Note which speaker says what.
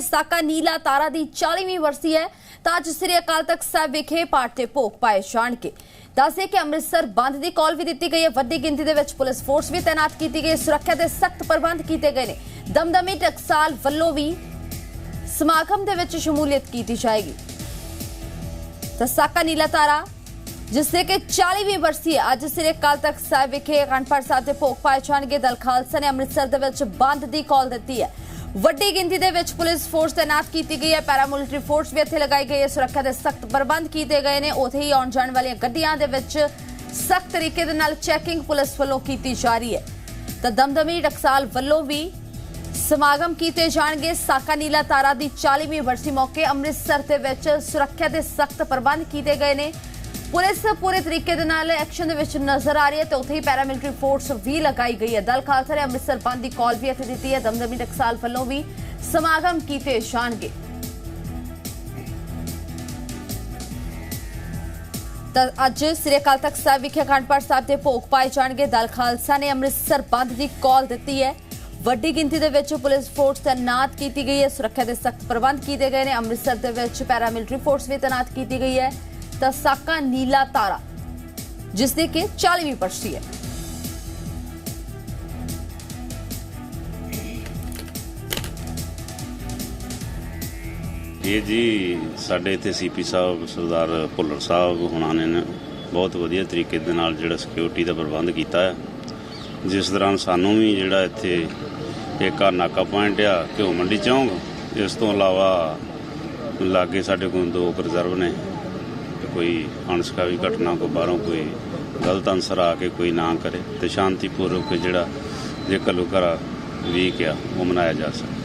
Speaker 1: ਸਾਕਾ ਨੀਲਾ ਤਾਰਾ ਦੀ 40ਵੀਂ ਵਰਸੀ ਹੈ। ਤਾਂ ਅੱਜ ਸ੍ਰੀ ਅਕਾਲ ਤਖਤ ਸਾਹਿਬ ਵਿਖੇ ਪਾਠ ਤੇ ਭੋਗ ਪਾਏ ਜਾਣਗੇ। ਦੱਸੇ ਕਿ ਅੰਮ੍ਰਿਤਸਰ ਬੰਦ ਦੀ ਕਾਲ ਵੀ ਦਿੱਤੀ ਗਈ ਹੈ। ਵੱਡੀ ਗਿਣਤੀ ਦੇ ਵਿੱਚ ਪੁਲਿਸ ਫੋਰਸ ਵੀ ਤਾਇਨਾਤ ਕੀਤੀ ਗਈ ਸੁਰੱਖਿਆ ਦੇ ਸਖਤ ਪ੍ਰਬੰਧ ਕੀਤੇ ਗਏ ਨੇ। ਦਮਦਮੀ ਟਕਸਾਲ ਵੱਲੋਂ ਵੀ ਸਮਾਗਮ ਦੇ ਵਿੱਚ ਸ਼ਮੂਲੀਅਤ ਕੀਤੀ ਜਾਏਗੀ। ਤਾਂ ਸਾਕਾ ਨੀਲਾ ਤਾਰਾ, ਜਿਸ ਦੇ ਕਿ 40ਵੀਂ ਵਰਸੀ ਹੈ, ਅੱਜ ਸ੍ਰੀ ਅਕਾਲ ਤਖਤ ਸਾਹਿਬ ਵਿਖੇ ਅਖੰਡ ਪਾਠ ਸਾਹਿਬ ਦੇ ਭੋਗ ਪਾਏ ਜਾਣਗੇ। ਦਲ ਖਾਲਸਾ ਨੇ ਅੰਮ੍ਰਿਤਸਰ ਦੇ ਵਿੱਚ ਬੰਦ ਦੀ ਕਾਲ ਦਿੱਤੀ ਹੈ। ਵੱਡੀ ਗਿਣਤੀ ਦੇ ਵਿੱਚ ਪੁਲਿਸ ਫੋਰਸ ਤਾਇਨਾਤ ਕੀਤੀ ਗਈ ਹੈ। ਪੈਰਾਮਿਲਟਰੀ ਫੋਰਸ ਵੀ ਇੱਥੇ ਲਗਾਈ ਗਈ ਹੈ। ਸੁਰੱਖਿਆ ਦੇ ਸਖਤ ਪ੍ਰਬੰਧ ਕੀਤੇ ਗਏ ਨੇ। ਉਥੇ ਹੀ ਆਉਣ ਜਾਣ ਵਾਲੀਆਂ ਗੱਡੀਆਂ ਦੇ ਵਿੱਚ ਸਖਤ ਤਰੀਕੇ ਦੇ ਨਾਲ ਚੈਕਿੰਗ ਪੁਲਿਸ ਵੱਲੋਂ ਕੀਤੀ ਜਾ ਰਹੀ ਹੈ। ਤਾਂ ਦਮਦਮੀ ਟਕਸਾਲ ਵੱਲੋਂ ਵੀ ਸਮਾਗਮ ਕੀਤੇ ਜਾਣਗੇ। ਸਾਕਾ ਨੀਲਾ ਤਾਰਾ ਦੀ 40ਵੀਂ ਵਰਸੀ ਮੌਕੇ ਅੰਮ੍ਰਿਤਸਰ ਦੇ ਵਿੱਚ ਸੁਰੱਖਿਆ ਦੇ ਸਖਤ ਪ੍ਰਬੰਧ ਕੀਤੇ ਗਏ ਨੇ। ਪੁਲਿਸ ਪੂਰੇ ਤਰੀਕੇ ਦੇ ਨਾਲ ਐਕਸ਼ਨ ਦੇ ਵਿੱਚ ਨਜ਼ਰ ਆ ਰਹੀ ਹੈ ਤੇ ਉੱਥੇ ਹੀ ਪੈਰਾਮਿਲਟਰੀ ਫੋਰਸ ਵੀ ਲਗਾਈ ਗਈ ਹੈ। ਦਲ ਖਾਲਸਾ ਨੇ ਅੰਮ੍ਰਿਤਸਰ ਬੰਦ ਦੀ ਕਾਲ ਵੀ ਇੱਥੇ ਦਿੱਤੀ ਹੈ। ਦਮਦਮੀ ਟਕਸਾਲ ਵੱਲੋਂ ਵੀ ਸਮਾਗਮ ਕੀਤੇ ਜਾਣਗੇ। ਤਾਂ ਅੱਜ ਸ੍ਰੀ ਅਕਾਲ ਤਖਤ ਸਾਹਿਬ ਵਿਖੇ ਅਖੰਡ ਪਾਠ ਸਾਹਿਬ ਦੇ ਭੋਗ ਪਾਏ ਜਾਣਗੇ। ਦਲ ਖਾਲਸਾ ਨੇ ਅੰਮ੍ਰਿਤਸਰ ਬੰਦ ਦੀ ਕਾਲ ਦਿੱਤੀ ਹੈ। ਵੱਡੀ ਗਿਣਤੀ ਦੇ ਵਿੱਚ ਪੁਲਿਸ ਫੋਰਸ ਤਾਇਨਾਤ ਕੀਤੀ ਗਈ ਹੈ। ਸੁਰੱਖਿਆ ਦੇ ਸਖਤ ਪ੍ਰਬੰਧ ਕੀਤੇ ਗਏ ਨੇ। ਅੰਮ੍ਰਿਤਸਰ ਦੇ ਵਿੱਚ ਪੈਰਾਮਿਲਟਰੀ ਫੋਰਸ ਵੀ ਤਾਇਨਾਤ ਕੀਤੀ ਗਈ ਹੈ। ਤਾਂ ਸਾਕਾ ਨੀਲਾ ਤਾਰਾ ਜਿਸ ਦੇ ਕਿ 40ਵੀਂ ਵਰਸੀ ਹੈ।
Speaker 2: ਇਹ ਜੀ ਸਾਡੇ ਇੱਥੇ ਸੀਪੀ ਸਾਹਿਬ, ਸਰਦਾਰ ਭੁੱਲਰ ਸਾਹਿਬ ਹੁਣਾਂ ਨੇ ਬਹੁਤ ਵਧੀਆ ਤਰੀਕੇ ਦੇ ਨਾਲ ਜਿਹੜਾ ਸਿਕਿਉਰਿਟੀ ਦਾ ਪ੍ਰਬੰਧ ਕੀਤਾ ਹੈ। ਜਿਸ ਦੌਰਾਨ ਸਾਨੂੰ ਵੀ ਜਿਹੜਾ ਇੱਥੇ ਇੱਕ ਆ ਨਾਕਾ ਪੁਆਇੰਟ ਆ, ਘਿਓ ਮੰਡੀ ਚੌਂਕ, ਇਸ ਤੋਂ ਇਲਾਵਾ ਲਾਗੇ ਸਾਡੇ ਕੋਲ ਦੋ ਰਿਜ਼ਰਵ ਨੇ। ਤੇ ਕੋਈ ਅਣਸਕਾਵੀ ਘਟਨਾ ਕੋ ਬਾਹਰੋਂ ਕੋਈ ਗਲਤ ਅਨਸਰ ਆ ਕੇ ਕੋਈ ਨਾ ਕਰੇ ਤੇ ਸ਼ਾਂਤੀਪੂਰਵਕ ਜਿਹੜਾ ਜੇ ਘੱਲੂ ਘਰਾ ਵੀਕ ਆ ਉਹ ਮਨਾਇਆ ਜਾ ਸਕੇ